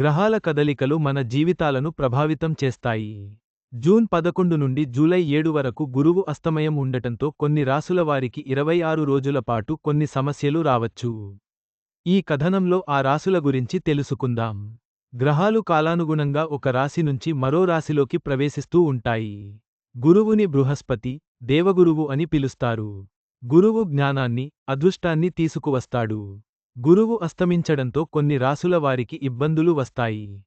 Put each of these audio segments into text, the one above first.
గ్రహాల కదలికలు మన జీవితాలను ప్రభావితం చేస్తాయి. జూన్ పదకొండు నుండి జూలై ఏడు వరకు గురువు అస్తమయం ఉండటంతో కొన్ని రాసుల వారికి ఇరవై ఆరు రోజుల పాటు కొన్ని సమస్యలు రావచ్చు. ఈ కథనంలో ఆ రాసుల గురించి తెలుసుకుందాం. గ్రహాలు కాలానుగుణంగా ఒక రాశి నుంచి మరో రాశిలోకి ప్రవేశిస్తూ ఉంటాయి. గురువుని బృహస్పతి దేవగురువు అని పిలుస్తారు. గురువు జ్ఞానాన్ని అదృష్టాన్ని తీసుకువస్తాడు. గురువు అస్తమించడంతో కొన్ని రాసుల వారికి ఇబ్బందులు వస్తాయి.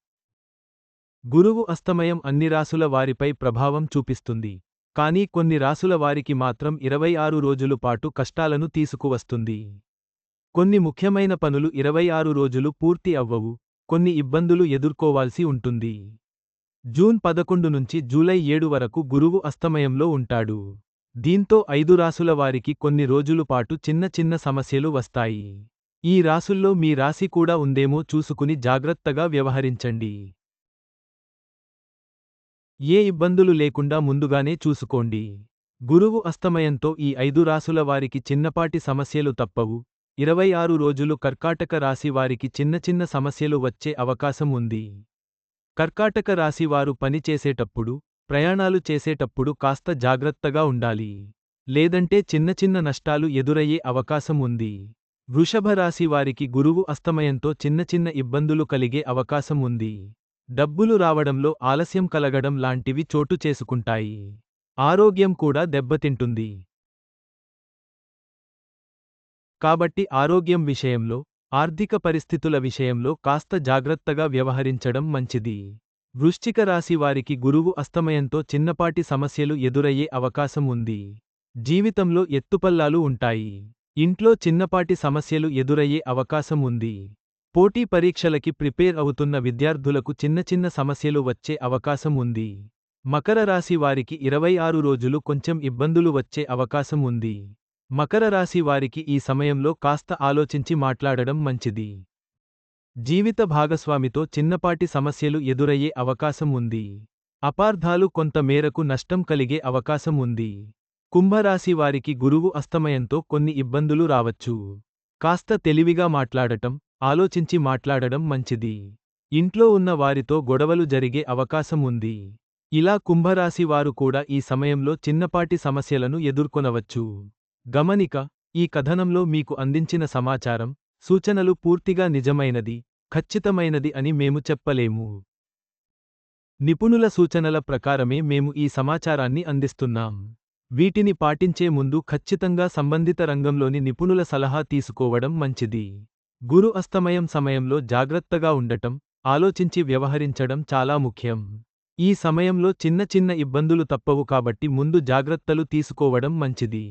గురువు అస్తమయం అన్ని రాసుల వారిపై ప్రభావం చూపిస్తుంది. కానీ కొన్ని రాసుల వారికి మాత్రం ఇరవై ఆరు రోజులు పాటు కష్టాలను తీసుకువస్తుంది. కొన్ని ముఖ్యమైన పనులు ఇరవై ఆరు రోజులు పూర్తి అవ్వవు. కొన్ని ఇబ్బందులు ఎదుర్కోవాల్సి ఉంటుంది. జూన్ పదకొండు నుంచి జూలై ఏడు వరకు గురువు అస్తమయంలో ఉంటాడు. దీంతో ఐదు రాసుల వారికి కొన్ని రోజులు పాటు చిన్న చిన్న సమస్యలు వస్తాయి. ఈ రాసుల్లో మీ రాశి కూడా ఉందేమో చూసుకుని జాగ్రత్తగా వ్యవహరించండి. ఏ ఇబ్బందులు లేకుండా ముందుగానే చూసుకోండి. గురువు అస్తమయంతో ఈ ఐదు రాసుల వారికి చిన్నపాటి సమస్యలు తప్పవు. ఇరవై ఆరు రోజులు కర్కాటక రాశి వారికి చిన్న చిన్న సమస్యలు వచ్చే అవకాశం ఉంది. కర్కాటక రాశి వారు పని చేసేటప్పుడు ప్రయాణాలు చేసేటప్పుడు కాస్త జాగ్రత్తగా ఉండాలి. లేదంటే చిన్న చిన్న నష్టాలు ఎదురయ్యే అవకాశం ఉంది. వృషభరాశి వారికి గురువు అస్తమయంతో చిన్న చిన్న ఇబ్బందులు కలిగే అవకాశం ఉంది. డబ్బులు రావడంలో ఆలస్యం కలగడం లాంటివి చోటు చేసుకుంటాయి. ఆరోగ్యం కూడా దెబ్బతింటుంది. కాబట్టి ఆరోగ్యం విషయంలో ఆర్థిక పరిస్థితుల విషయంలో కాస్త జాగ్రత్తగా వ్యవహరించడం మంచిది. వృశ్చిక రాశి వారికి గురువు అస్తమయంతో చిన్నపాటి సమస్యలు ఎదురయ్యే అవకాశం ఉంది. జీవితంలో ఎత్తుపల్లాలు ఉంటాయి. ఇంట్లో చిన్నపాటి సమస్యలు ఎదురయ్యే అవకాశం ఉంది. పోటీ పరీక్షలకి ప్రిపేర్ అవుతున్న విద్యార్థులకు చిన్న చిన్న సమస్యలు వచ్చే అవకాశం ఉంది. మకర రాశి వారికి ఇరవై ఆరు రోజులు కొంచెం ఇబ్బందులు వచ్చే అవకాశం ఉంది. మకర రాశి వారికి ఈ సమయంలో కాస్త ఆలోచించి మాట్లాడడం మంచిది. జీవిత భాగస్వామితో చిన్నపాటి సమస్యలు ఎదురయ్యే అవకాశం ఉంది. అపార్థాలు కొంత మేరకు నష్టం కలిగే అవకాశం ఉంది. కుంభరాశి వారికి గురువు అస్తమయంతో కొన్ని ఇబ్బందులు రావచ్చు. కాస్త తెలివిగా మాట్లాడటం ఆలోచించి మాట్లాడడం మంచిది. ఇంట్లో ఉన్న వారితో గొడవలు జరిగే అవకాశం ఉంది. ఇలా కుంభరాశి వారు కూడా ఈ సమయంలో చిన్నపాటి సమస్యలను ఎదుర్కొనవచ్చు. గమనిక ఈ కథనంలో మీకు అందించిన సమాచారం సూచనలు పూర్తిగా నిజమైనది ఖచ్చితమైనది అని మేము చెప్పలేము. నిపుణుల సూచనల ప్రకారమే మేము ఈ సమాచారాన్ని అందిస్తున్నాం. వీటిని పాటించే ముందు ఖచ్చితంగా సంబంధిత రంగంలోని నిపుణుల సలహా తీసుకోవడం మంచిది. గురు అస్తమయం సమయంలో జాగ్రత్తగా ఉండటం ఆలోచించి వ్యవహరించడం చాలా ముఖ్యం. ఈ సమయంలో చిన్న చిన్న ఇబ్బందులు తప్పవు కాబట్టి ముందు జాగ్రత్తలు తీసుకోవడం మంచిది.